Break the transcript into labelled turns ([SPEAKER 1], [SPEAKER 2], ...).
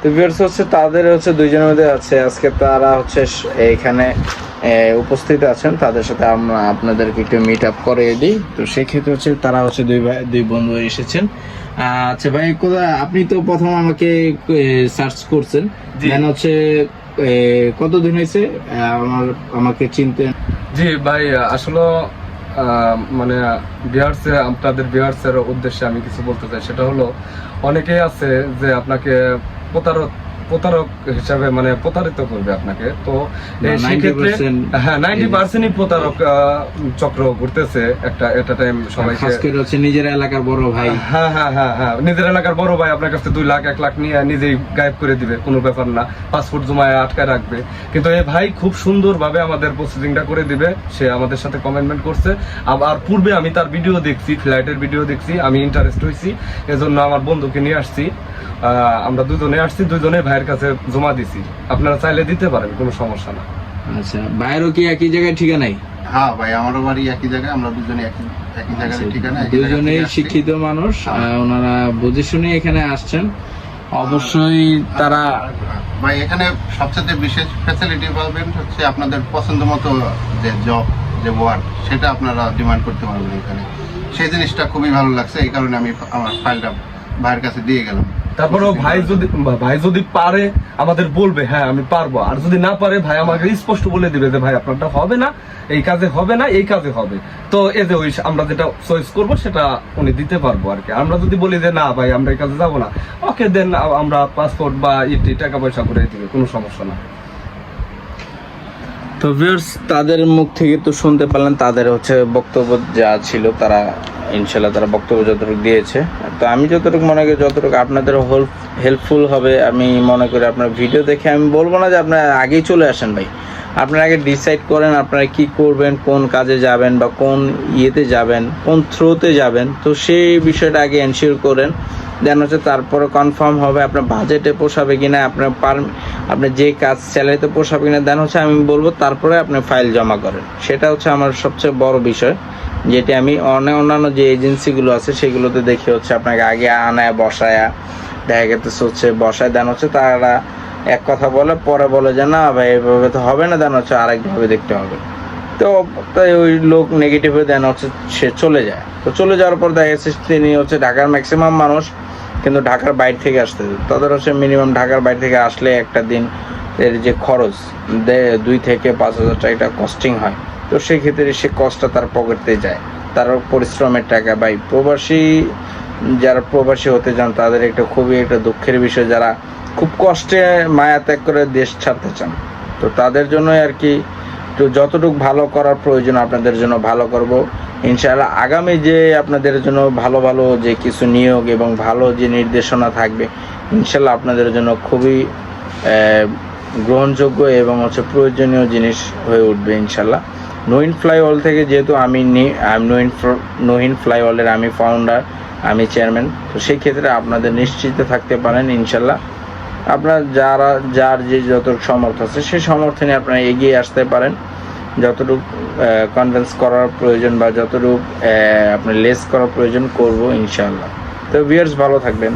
[SPEAKER 1] তো ভিউয়ার্স হচ্ছে তাদের হচ্ছে দুইজনের মধ্যে আছে। আজকে তারা হচ্ছে এখানে উপস্থিত আছেন। তাদের সাথে আমরা আপনাদেরকে একটু মিট আপ করে দিই। তো সেক্ষেত্রে হচ্ছে তারা হচ্ছে দুই ভাই দুই বন্ধু এসেছেন। আচ্ছা ভাই কোথায় আপনি তো প্রথম আমাকে সার্চ করছেন। দেন হচ্ছে কতদিন হয়েছে? আমার আমাকে চিনতে
[SPEAKER 2] জি ভাই আসলে মানে বিহার্সে আপনাদের বিহার্সের উদ্দেশ্যে আমি কিছু বলতে চাই। সেটা হলো অনেকেই আছে যে আপনাকে প্রতারক প্রতারক হিসাবে মানে প্রতারিত করবে আপনাকে। তো সেক্ষেত্রে হ্যাঁ নাইনটি পার্সেন্টই প্রতারক চক্র ঘুরতেছে একটা টাইম সবাইকে
[SPEAKER 1] হচ্ছে নিজের এলাকার বড় ভাই।
[SPEAKER 2] হ্যাঁ হ্যাঁ হ্যাঁ হ্যাঁ নিজের এলাকার বড় ভাই আপনার কাছে দুই লাখ এক লাখ নিয়ে নিজেই গায়েব করে দিবে কোনো ব্যাপার না পাসপোর্ট জমায় আটকায় রাখবে। কিন্তু এই ভাই খুব সুন্দরভাবে আমাদের প্রসেসিংটা করে দিবে সে আমাদের সাথে কমেন্টমেন্ট করছে। আর পূর্বে আমি তার ভিডিও দেখছি ফ্লাইটের ভিডিও দেখছি আমি ইন্টারেস্ট হয়েছি এজন্য আমার বন্ধুকে নিয়ে আসছি। আমরা দুজনে আসছি দুজনে ভাইয়ের কাছে জমা দিছি। আপনারা চাইলে দিতে পারেন কোনো সমস্যা না।
[SPEAKER 1] আচ্ছা ভাইয়েরও কি একই জায়গায় ঠিকানাই?
[SPEAKER 3] হ্যাঁ ভাই আমারও বাড়ি একই জায়গায় আমরা দুজনে একই একই জায়গায় ঠিকানা একই জায়গা
[SPEAKER 1] আচ্ছা, দুজনেই শিক্ষিত মানুষ
[SPEAKER 3] হ্যাঁ।
[SPEAKER 1] ওনারা বুঝে শুনে এখানে আসছেন। অবশ্যই তারা
[SPEAKER 3] ভাই এখানে সবচেয়ে বিশেষ ফ্যাসিলিটি পাবেন হচ্ছে আপনাদের পছন্দ মতো যে জব যে ওয়ার্ড সেটা আপনারা ডিমান্ড করতে পারবেন এখানে। সেই জিনিসটা খুবই ভালো লাগছে এই কারণে আমি আমার ফাইলটা ভাইয়ের কাছে দিয়ে গেলাম।
[SPEAKER 2] তারপরেও ভাই যদি ভাই যদি পারে, আমাদের বলবে হ্যাঁ আমি পারব। আর যদি না পারে, ভাই আমাকে স্পষ্ট বলে দিবে যে, ভাই, আপনারটা হবে না, এই কাজে হবে না, এই কাজে হবে। তো এই যে ওই আমরা যেটা চয়েস করব, সেটা উনি দিতে পারব আর কি আমরা যদি বলি যে, না, ভাই, আমরা এই কাজে যাব না। ওকে, দেন আমরা পাসপোর্ট বা ইটি টাকা পয়সা করে দিবে, কোনো সমস্যা না।
[SPEAKER 1] তো ভিউয়ার্স তাদের মুখ থেকে তো শুনতে পারলেন, তাদের হচ্ছে বক্তব্য যা ছিল, তারা ইনশাল্লাহ তারা বক্তব্য যতটুকু দিয়েছে। তো আমি যতটুকু মনে করি, যতটুকু আপনাদের হেল্পফুল হবে, আমি মনে করি আপনার ভিডিও দেখে আমি বলব না যে আপনার আগেই চলে আসেন ভাই। আপনারা আগে ডিসাইড করেন আপনারা কি করবেন, কোন কাজে যাবেন বা কোন ইয়েতে যাবেন, কোন থ্রোতে যাবেন। তো সেই বিষয়টা আগে এনশিওর করেন। দেন হচ্ছে তারপরে কনফার্ম হবে আপনার বাজেটে পোষাবে কিনা, আপনার পার আপনি যে কাজ স্যালারিতে পোষাবে কিনা, দেন হচ্ছে আমি বলব তারপরে আপনি ফাইল জমা করেন। সেটা হচ্ছে আমার সবচেয়ে বড় বিষয়, যেটি আমি অনেক অন্যান্য যে এজেন্সিগুলো আছে সেগুলোতে দেখি হচ্ছে আপনাকে আগে আনায়, বসায়া, দেখা গেছে হচ্ছে বসায়, দেন হচ্ছে তারা এক কথা বলে, পরে বলে যে, না ভাই, এভাবে তো হবে না। দেন হচ্ছে আরেকভাবে দেখতে হবে। তো তাই ওই লোক নেগেটিভ হয়ে দেন, হচ্ছে সে চলে যায়। তো চলে যাওয়ার পর দেখা তিনি হচ্ছে ঢাকার ম্যাক্সিমাম মানুষ, কিন্তু ঢাকার বাইরে থেকে আসতে তাদের হচ্ছে মিনিমাম ঢাকার বাইরে থেকে আসলে একটা দিন এর যে খরচ দুই থেকে পাঁচ হাজার টাকা কস্টিং হয়। তো সেই ক্ষেত্রে সে কষ্টটা তার পকেটতে যায়। তার পরিশ্রমের টাকা বাই প্রবাসী, যারা প্রবাসী হতে চান, তাদের একটা খুবই একটা দুঃখের বিষয়, যারা খুব কষ্টে মায়া ত্যাগ করে দেশ ছাড়তে চান। তো তাদের জন্যই আর কি তো যতটুকু ভালো করার প্রয়োজন আপনাদের জন্য ভালো করব। ইনশাআল্লাহ আগামী যে আপনাদের জন্য ভালো ভালো যে কিছু নিয়োগ এবং ভালো যে নির্দেশনা থাকবে ইনশাল্লাহ আপনাদের জন্য খুবই গ্রহণযোগ্য এবং হচ্ছে প্রয়োজনীয় জিনিস হয়ে উঠবে ইনশাল্লাহ ইনশাআল্লাহ। নইন ফ্লাইওয়াল থেকে যেহেতু আমি নি- আমি, নইন ফ্র- নহিন ফ্লাইওয়ালের আমি ফাউন্ডার আমি চেয়ারম্যান তো সেই ক্ষেত্রে আপনাদের নিশ্চিত থাকতে পারেন ইনশাল্লাহ আপনার যারা, যার যে যত সমর্থ আছে, সেই সমর্থনে আপনারা এগিয়ে আসতে পারেন। যতটুক কনভেন্স করার প্রয়োজন বা যতটুকু আপনার লেস করার প্রয়োজন করব ইনশাল্লাহ তো ভিউয়ার্স ভালো থাকবেন।